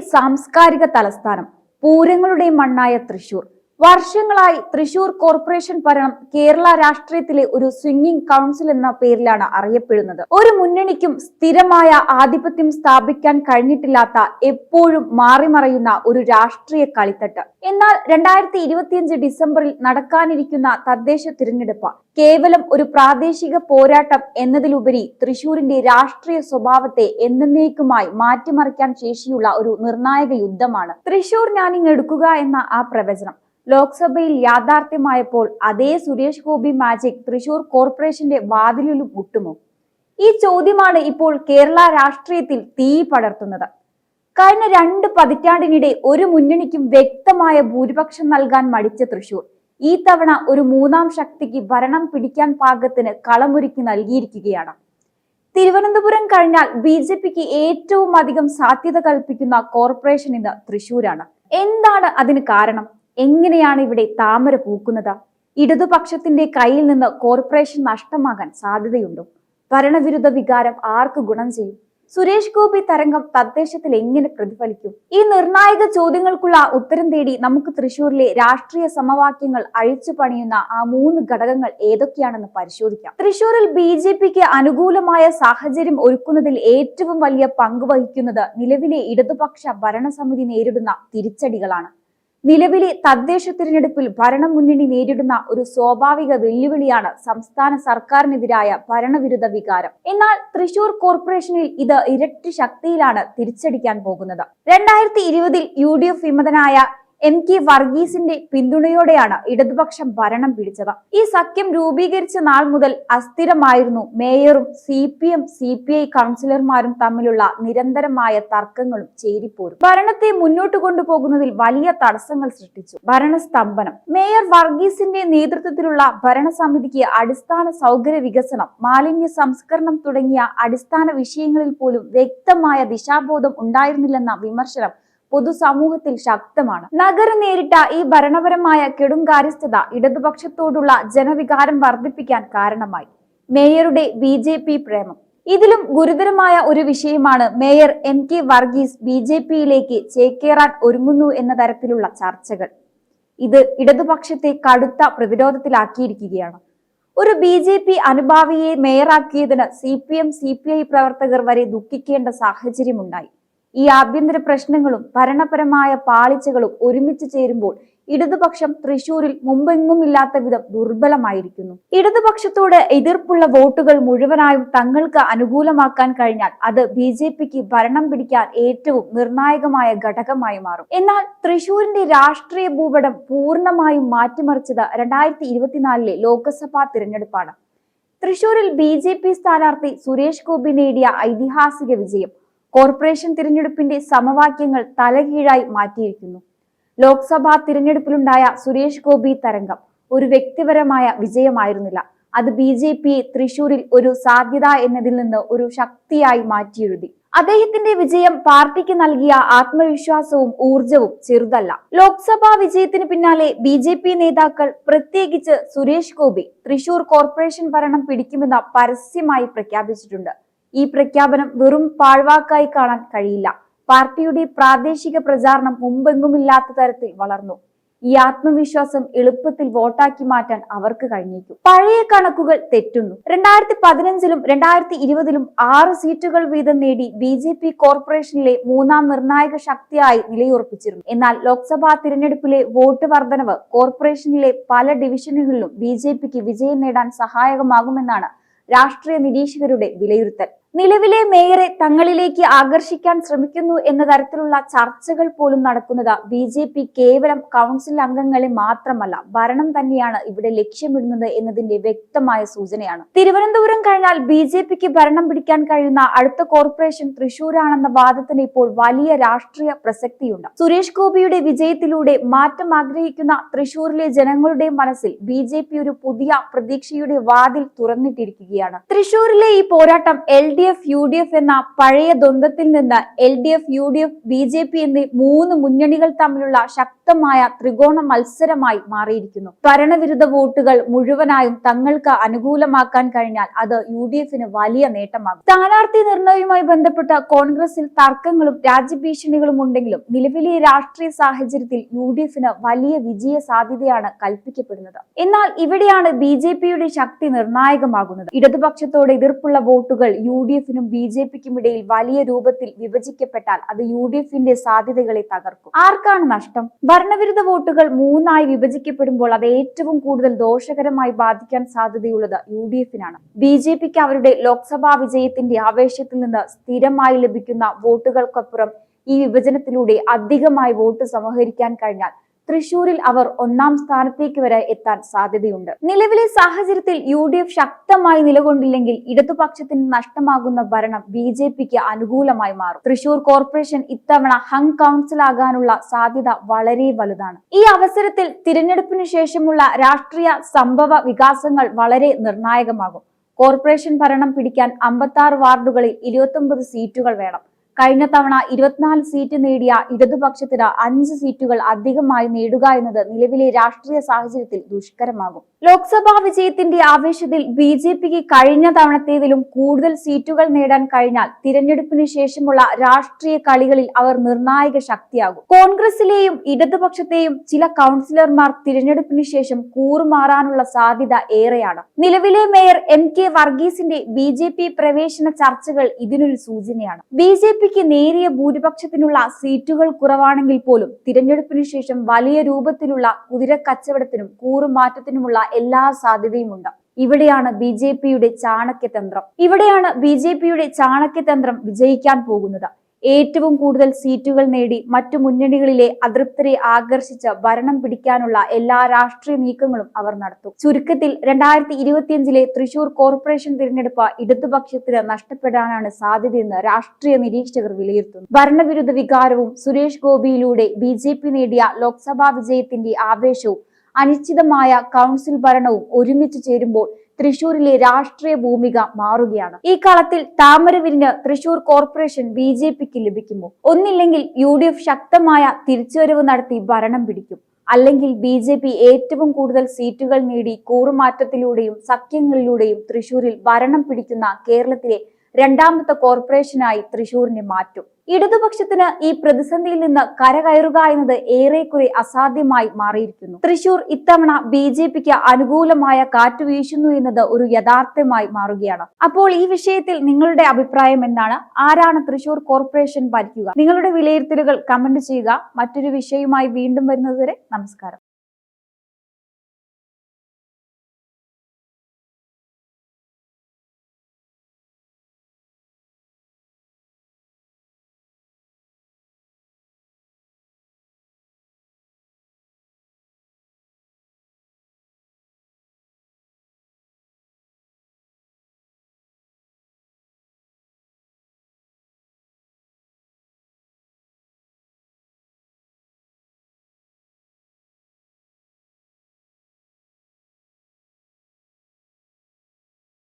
സാംസ്കാരിക തലസ്ഥാനം പൂരങ്ങളുടെ മണ്ണായ തൃശൂർ. വർഷങ്ങളായി തൃശൂർ കോർപ്പറേഷൻ ഭരണം കേരള രാഷ്ട്രീയത്തിലെ ഒരു സ്വിംഗിംഗ് കൗൺസിൽ എന്ന പേരിലാണ് അറിയപ്പെടുന്നത്. ഒരു മുന്നണിക്കും സ്ഥിരമായ ആധിപത്യം സ്ഥാപിക്കാൻ കഴിഞ്ഞിട്ടില്ലാത്ത എപ്പോഴും മാറിമറയുന്ന ഒരു രാഷ്ട്രീയ കളിത്തട്ട്. എന്നാൽ രണ്ടായിരത്തി ഇരുപത്തിയഞ്ച് ഡിസംബറിൽ നടക്കാനിരിക്കുന്ന തദ്ദേശ തിരഞ്ഞെടുപ്പ് കേവലം ഒരു പ്രാദേശിക പോരാട്ടം എന്നതിലുപരി തൃശൂരിന്റെ രാഷ്ട്രീയ സ്വഭാവത്തെ എന്നേക്കുമായി മാറ്റിമറിക്കാൻ ശേഷിയുള്ള ഒരു നിർണായക യുദ്ധമാണ്. തൃശൂർ ഞാനിങ് എടുക്കുക എന്ന ആ പ്രവചനം ലോക്സഭയിൽ യാഥാർത്ഥ്യമായപ്പോൾ അതേ സുരേഷ് ഗോപി മാജിക് തൃശൂർ കോർപ്പറേഷന്റെ വാതിലിലും മുട്ടുമോ? ഈ ചോദ്യമാണ് ഇപ്പോൾ കേരള രാഷ്ട്രീയത്തിൽ തീ പടർത്തുന്നത്. കഴിഞ്ഞ രണ്ട് പതിറ്റാണ്ടിനിടെ ഒരു മുന്നണിക്കും വ്യക്തമായ ഭൂരിപക്ഷം നൽകാൻ മടിച്ച തൃശൂർ ഈ തവണ ഒരു മൂന്നാം ശക്തിക്ക് ഭരണം പിടിക്കാൻ പാകത്തിന് കളമൊരുക്കി നൽകിയിരിക്കുകയാണ്. തിരുവനന്തപുരം കഴിഞ്ഞാൽ ബി ജെ പിക്ക് ഏറ്റവും അധികം സാധ്യത കൽപ്പിക്കുന്ന കോർപ്പറേഷൻ ഇന്ന് തൃശൂരാണ്. എന്താണ് അതിന് കാരണം? എങ്ങനെയാണ് ഇവിടെ താമര പൂക്കുന്നത്? ഇടതുപക്ഷത്തിന്റെ കയ്യിൽ നിന്ന് കോർപ്പറേഷൻ നഷ്ടമാകാൻ സാധ്യതയുണ്ടോ? ഭരണവിരുദ്ധ വികാരം ആർക്ക് ഗുണം ചെയ്യും? സുരേഷ് ഗോപി തരംഗം തദ്ദേശത്തിൽ എങ്ങനെ പ്രതിഫലിക്കും? ഈ നിർണായക ചോദ്യങ്ങൾക്കുള്ള ഉത്തരം തേടി നമുക്ക് തൃശൂരിലെ രാഷ്ട്രീയ സമവാക്യങ്ങൾ അഴിച്ചു പണിയുന്ന ആ മൂന്ന് ഘടകങ്ങൾ ഏതൊക്കെയാണെന്ന് പരിശോധിക്കാം. തൃശൂരിൽ ബി ജെ പിക്ക് അനുകൂലമായ സാഹചര്യം ഒരുക്കുന്നതിൽ ഏറ്റവും വലിയ പങ്ക് വഹിക്കുന്നത് നിലവിലെ ഇടതുപക്ഷ ഭരണസമിതി നേരിടുന്ന തിരിച്ചടികളാണ്. നിലവിലെ തദ്ദേശ തിരഞ്ഞെടുപ്പിൽ ഭരണമുന്നണി നേരിടുന്ന ഒരു സ്വാഭാവിക വെല്ലുവിളിയാണ് സംസ്ഥാന സർക്കാരിനെതിരായ ഭരണവിരുദ്ധ വികാരം. എന്നാൽ തൃശൂർ കോർപ്പറേഷനിൽ ഇത് ഇരട്ടി ശക്തിയിലാണ് തിരിച്ചടിക്കാൻ പോകുന്നത്. രണ്ടായിരത്തി ഇരുപതിൽ യു ഡി എഫ് വിമതനായ എം കെ വർഗീസിന്റെ പിന്തുണയോടെയാണ് ഇടതുപക്ഷം ഭരണം പിടിച്ചത്. ഈ സഖ്യം രൂപീകരിച്ച നാൾ മുതൽ അസ്ഥിരമായിരുന്നു. മേയറും C P M C P I കൗൺസിലർമാരും തമ്മിലുള്ള നിരന്തരമായ തർക്കങ്ങളും ചേരിപ്പോരും. ഭരണത്തെ മുന്നോട്ട് കൊണ്ടുപോകുന്നതിൽ വലിയ തടസ്സങ്ങൾ സൃഷ്ടിച്ചു. ഭരണസ്തംഭനം. മേയർ വർഗീസിന്റെ നേതൃത്വത്തിലുള്ള ഭരണസമിതിക്ക് അടിസ്ഥാന സൗകര്യ വികസനം മാലിന്യ സംസ്കരണം തുടങ്ങിയ അടിസ്ഥാന വിഷയങ്ങളിൽ പോലും വ്യക്തമായ ദിശാബോധം ഉണ്ടായിരുന്നില്ലെന്ന വിമർശനം പൊതുസമൂഹത്തിൽ ശക്തമാണ്. നഗരം നേരിട്ട ഈ ഭരണപരമായ കെടുങ്കാര്യസ്ഥത ഇടതുപക്ഷത്തോടുള്ള ജനവികാരം വർദ്ധിപ്പിക്കാൻ കാരണമായി. മേയറുടെ ബി ജെ പി പ്രേമം. ഇതിലും ഗുരുതരമായ ഒരു വിഷയമാണ് mayor M K Varghese B J പിയിലേക്ക് ചേക്കേറാൻ ഒരുങ്ങുന്നു എന്ന തരത്തിലുള്ള ചർച്ചകൾ. ഇത് ഇടതുപക്ഷത്തെ കടുത്ത പ്രതിരോധത്തിലാക്കിയിരിക്കുകയാണ്. ഒരു ബി ജെ പി അനുഭാവിയെ മേയറാക്കിയതിന് C P M C P I പ്രവർത്തകർ വരെ ദുഃഖിക്കേണ്ട സാഹചര്യമുണ്ടായി. ഈ ആഭ്യന്തര പ്രശ്നങ്ങളും ഭരണപരമായ പാളിച്ചകളും ഒരുമിച്ച് ചേരുമ്പോൾ ഇടതുപക്ഷം തൃശൂരിൽ മുമ്പെങ്ങും ഇല്ലാത്ത വിധം ദുർബലമായിരിക്കുന്നു. ഇടതുപക്ഷത്തോട് എതിർപ്പുള്ള വോട്ടുകൾ മുഴുവനായും തങ്ങൾക്ക് അനുകൂലമാക്കാൻ കഴിഞ്ഞാൽ അത് ബി ജെ പിക്ക് ഭരണം പിടിക്കാൻ ഏറ്റവും നിർണായകമായ ഘടകമായി മാറും. എന്നാൽ തൃശൂരിന്റെ രാഷ്ട്രീയ ഭൂപടം പൂർണമായും മാറ്റിമറിച്ചത് രണ്ടായിരത്തി ഇരുപത്തിനാലിലെ ലോക്സഭാ തിരഞ്ഞെടുപ്പാണ്. തൃശൂരിൽ ബി ജെ പി സ്ഥാനാർത്ഥി സുരേഷ് ഗോപി നേടിയ ഐതിഹാസിക വിജയം കോർപ്പറേഷൻ തിരഞ്ഞെടുപ്പിന്റെ സമവാക്യങ്ങൾ തലകീഴായി മാറ്റിയിരിക്കുന്നു. ലോക്സഭാ തിരഞ്ഞെടുപ്പിലുണ്ടായ സുരേഷ് ഗോപി തരംഗം ഒരു വ്യക്തിപരമായ വിജയമായിരുന്നില്ല. അത് ബി ജെ പിയെ തൃശൂരിൽ ഒരു സാധ്യത എന്നതിൽ നിന്ന് ഒരു ശക്തിയായി മാറ്റിയെഴുതി. അദ്ദേഹത്തിന്റെ വിജയം പാർട്ടിക്ക് നൽകിയ ആത്മവിശ്വാസവും ഊർജവും ചെറുതല്ല. ലോക്സഭാ വിജയത്തിന് പിന്നാലെ ബി ജെ പി നേതാക്കൾ പ്രത്യേകിച്ച് സുരേഷ് ഗോപി തൃശൂർ കോർപ്പറേഷൻ ഭരണം പിടിക്കുമെന്ന് പരസ്യമായി പ്രഖ്യാപിച്ചിട്ടുണ്ട്. ഈ പ്രഖ്യാപനം വെറും പാഴ്വാക്കായി കാണാൻ കഴിയില്ല. പാർട്ടിയുടെ പ്രാദേശിക പ്രചാരണം മുമ്പെങ്ങുമില്ലാത്ത തരത്തിൽ വളർന്നു. ഈ ആത്മവിശ്വാസം എളുപ്പത്തിൽ വോട്ടാക്കി മാറ്റാൻ അവർക്ക് കഴിഞ്ഞേക്കും. പഴയ കണക്കുകൾ തെറ്റുന്നു. രണ്ടായിരത്തി പതിനഞ്ചിലും രണ്ടായിരത്തി ഇരുപതിലും ആറ് സീറ്റുകൾ വീതം നേടി ബി ജെ പി കോർപ്പറേഷനിലെ മൂന്നാം നിർണായക ശക്തിയായി നിലയുറപ്പിച്ചിരുന്നു. എന്നാൽ ലോക്സഭാ തിരഞ്ഞെടുപ്പിലെ വോട്ട് വർധനവ് കോർപ്പറേഷനിലെ പല ഡിവിഷനുകളിലും ബി ജെ പിക്ക് വിജയം നേടാൻ സഹായകമാകുമെന്നാണ് രാഷ്ട്രീയ നിരീക്ഷകരുടെ വിലയിരുത്തൽ. നിലവിലെ മേയറെ തങ്ങളിലേക്ക് ആകർഷിക്കാൻ ശ്രമിക്കുന്നു എന്ന തരത്തിലുള്ള ചർച്ചകൾ പോലും നടക്കുന്നത് ബി ജെ പി കേവലം കൗൺസിൽ അംഗങ്ങളെ മാത്രമല്ല ഭരണം തന്നെയാണ് ഇവിടെ ലക്ഷ്യമിടുന്നത് എന്നതിന്റെ വ്യക്തമായ സൂചനയാണ്. തിരുവനന്തപുരം കഴിഞ്ഞാൽ ബി ജെ പിക്ക് ഭരണം പിടിക്കാൻ കഴിയുന്ന അടുത്ത കോർപ്പറേഷൻ തൃശൂരാണെന്ന വാദത്തിന് ഇപ്പോൾ വലിയ രാഷ്ട്രീയ പ്രസക്തിയുണ്ട്. സുരേഷ് ഗോപിയുടെ വിജയത്തിലൂടെ മാറ്റം ആഗ്രഹിക്കുന്ന തൃശൂരിലെ ജനങ്ങളുടെ മനസ്സിൽ ബി ഒരു പുതിയ പ്രതീക്ഷയുടെ വാതിൽ തുറന്നിട്ടിരിക്കുകയാണ്. തൃശൂരിലെ ഈ പോരാട്ടം L D D F U D F എന്ന പഴയ ദ്വന്ദ്ത്തിൽ നിന്ന് L D F U D F B J P എന്നീ മൂന്ന് മുന്നണികൾ തമ്മിലുള്ള ശക്തമായ ത്രികോണ മത്സരമായി മാറിയിരിക്കുന്നു. ഭരണവിരുദ്ധ വോട്ടുകൾ മുഴുവനായും തങ്ങൾക്ക് അനുകൂലമാക്കാൻ കഴിഞ്ഞാൽ അത് യു ഡി എഫിന് വലിയ നേട്ടമാകും. സ്ഥാനാർത്ഥി നിർണയവുമായി ബന്ധപ്പെട്ട കോൺഗ്രസിൽ തർക്കങ്ങളും രാജ്യഭീഷണികളും ഉണ്ടെങ്കിലും നിലവിലെ രാഷ്ട്രീയ സാഹചര്യത്തിൽ യു ഡി എഫിന് വലിയ വിജയ സാധ്യതയാണ് കൽപ്പിക്കപ്പെടുന്നത്. എന്നാൽ ഇവിടെയാണ് ബി ജെ പിയുടെ ശക്തി നിർണായകമാകുന്നത്. ഇടതുപക്ഷത്തോട് എതിർപ്പുള്ള വോട്ടുകൾ യു ഡി എഫിനും ബി ജെ പിക്കും ഇടയിൽ വലിയ രൂപത്തിൽ വിഭജിക്കപ്പെട്ടാൽ അത് യു ഡി എഫിന്റെ സാധ്യതകളെ തകർക്കും. ആർക്കാണ് നഷ്ടം? ഭരണവിരുദ്ധ വോട്ടുകൾ മൂന്നായി വിഭജിക്കപ്പെടുമ്പോൾ അത് ഏറ്റവും കൂടുതൽ ദോഷകരമായി ബാധിക്കാൻ സാധ്യതയുള്ളത് യു ഡി എഫിനാണ് ബി ജെ പിക്ക് അവരുടെ ലോക്സഭാ വിജയത്തിന്റെ ആവേശത്തിൽ നിന്ന് സ്ഥിരമായി ലഭിക്കുന്ന വോട്ടുകൾക്കപ്പുറം ഈ വിഭജനത്തിലൂടെ അധികമായി വോട്ട് സമാഹരിക്കാൻ കഴിഞ്ഞാൽ തൃശൂരിൽ അവർ ഒന്നാം സ്ഥാനത്തേക്ക് വരെ എത്താൻ സാധ്യതയുണ്ട്. നിലവിലെ സാഹചര്യത്തിൽ യു ഡി എഫ് ശക്തമായി നിലകൊണ്ടില്ലെങ്കിൽ ഇടതുപക്ഷത്തിന് നഷ്ടമാകുന്ന ഭരണം ബി ജെ പിക്ക് അനുകൂലമായി മാറും. തൃശൂർ കോർപ്പറേഷൻ ഇത്തവണ ഹങ് കൗൺസിലാകാനുള്ള സാധ്യത വളരെ വലുതാണ്. ഈ അവസരത്തിൽ തിരഞ്ഞെടുപ്പിന് ശേഷമുള്ള രാഷ്ട്രീയ സംഭവ വികാസങ്ങൾ വളരെ നിർണായകമാകും. കോർപ്പറേഷൻ ഭരണം പിടിക്കാൻ അമ്പത്തി വാർഡുകളിൽ ഇരുപത്തി സീറ്റുകൾ വേണം. കഴിഞ്ഞ തവണ ഇരുപത്തിനാല് സീറ്റ് നേടിയ ഇടതുപക്ഷത്തിന് അഞ്ച് സീറ്റുകൾ അധികമായി നേടുക എന്നത് നിലവിലെ രാഷ്ട്രീയ സാഹചര്യത്തിൽ ദുഷ്കരമാകും. ലോക്സഭാ വിജയത്തിന്റെ ആവേശത്തിൽ ബി ജെ പിക്ക് കഴിഞ്ഞ തവണത്തേതിലും കൂടുതൽ സീറ്റുകൾ നേടാൻ കഴിഞ്ഞാൽ തിരഞ്ഞെടുപ്പിന് ശേഷമുള്ള രാഷ്ട്രീയ കളികളിൽ അവർ നിർണായക ശക്തിയാകും. കോൺഗ്രസിലെയും ഇടതുപക്ഷത്തെയും ചില കൗൺസിലർമാർ തിരഞ്ഞെടുപ്പിന് ശേഷം കൂറുമാറാനുള്ള സാധ്യത ഏറെയാണ്. നിലവിലെ മേയർ എം കെ വർഗീസിന്റെ ബി പ്രവേശന ചർച്ചകൾ ഇതിനൊരു സൂചനയാണ്. ബി പിക്ക് നേരിയ ഭൂരിപക്ഷത്തിനുള്ള സീറ്റുകൾ കുറവാണെങ്കിൽ പോലും തിരഞ്ഞെടുപ്പിന് ശേഷം വലിയ രൂപത്തിലുള്ള കുതിര കച്ചവടത്തിനും കൂറുമാറ്റത്തിനുമുള്ള എല്ലാ സാധ്യതയുമുണ്ട്. ഇവിടെയാണ് ബി ജെ പിയുടെ ചാണക്യതന്ത്രം. ഇവിടെയാണ് ബി ജെ പിയുടെ ചാണക്യതന്ത്രം വിജയിക്കാൻ പോകുന്നത്. ഏറ്റവും കൂടുതൽ സീറ്റുകൾ നേടി മറ്റു മുന്നണികളിലെ അതൃപ്തരെ ആകർഷിച്ച് ഭരണം പിടിക്കാനുള്ള എല്ലാ രാഷ്ട്രീയ നീക്കങ്ങളും അവർ നടത്തും. ചുരുക്കത്തിൽ രണ്ടായിരത്തി ഇരുപത്തിയഞ്ചിലെ തൃശൂർ കോർപ്പറേഷൻ തിരഞ്ഞെടുപ്പ് ഇടതുപക്ഷത്തിന് നഷ്ടപ്പെടാനാണ് സാധ്യതയെന്ന് രാഷ്ട്രീയ നിരീക്ഷകർ വിലയിരുത്തുന്നു. ഭരണവിരുദ്ധ വികാരവും സുരേഷ് ഗോപിയിലൂടെ ബി നേടിയ ലോക്സഭാ വിജയത്തിന്റെ ആവേശവും അനിശ്ചിതമായ കൗൺസിൽ ഭരണവും ഒരുമിച്ച് ചേരുമ്പോൾ തൃശൂരിലെ രാഷ്ട്രീയ ഭൂമിക മാറുകയാണ്. ഈ കളത്തിൽ താമരവിരിന് തൃശൂർ കോർപ്പറേഷൻ ബി ജെ പിക്ക് ലഭിക്കുമോ? ഒന്നില്ലെങ്കിൽ യു ഡി എഫ് ശക്തമായ തിരിച്ചുവരവ് നടത്തി ഭരണം പിടിക്കും. അല്ലെങ്കിൽ ബി ജെ പി ഏറ്റവും കൂടുതൽ സീറ്റുകൾ നേടി കൂറുമാറ്റത്തിലൂടെയും സഖ്യങ്ങളിലൂടെയും തൃശൂരിൽ ഭരണം പിടിക്കുന്ന കേരളത്തിലെ രണ്ടാമത്തെ കോർപ്പറേഷനായി തൃശൂരിനെ മാറ്റും. ഇടതുപക്ഷത്തിന് ഈ പ്രതിസന്ധിയിൽ നിന്ന് കരകയറുക എന്നത് ഏറെക്കുറെ അസാധ്യമായി മാറിയിരിക്കുന്നു. തൃശൂർ ഇത്തവണ ബി ജെ പിക്ക് അനുകൂലമായ കാറ്റ് വീശുന്നു എന്നത് ഒരു യഥാർത്ഥമായി മാറുകയാണ്. അപ്പോൾ ഈ വിഷയത്തിൽ നിങ്ങളുടെ അഭിപ്രായം എന്താണ്? ആരാണ് തൃശൂർ കോർപ്പറേഷൻ ഭരിക്കുക? നിങ്ങളുടെ വിലയിരുത്തലുകൾ കമന്റ് ചെയ്യുക. മറ്റൊരു വിഷയവുമായി വീണ്ടും വരുന്നതുവരെ നമസ്കാരം.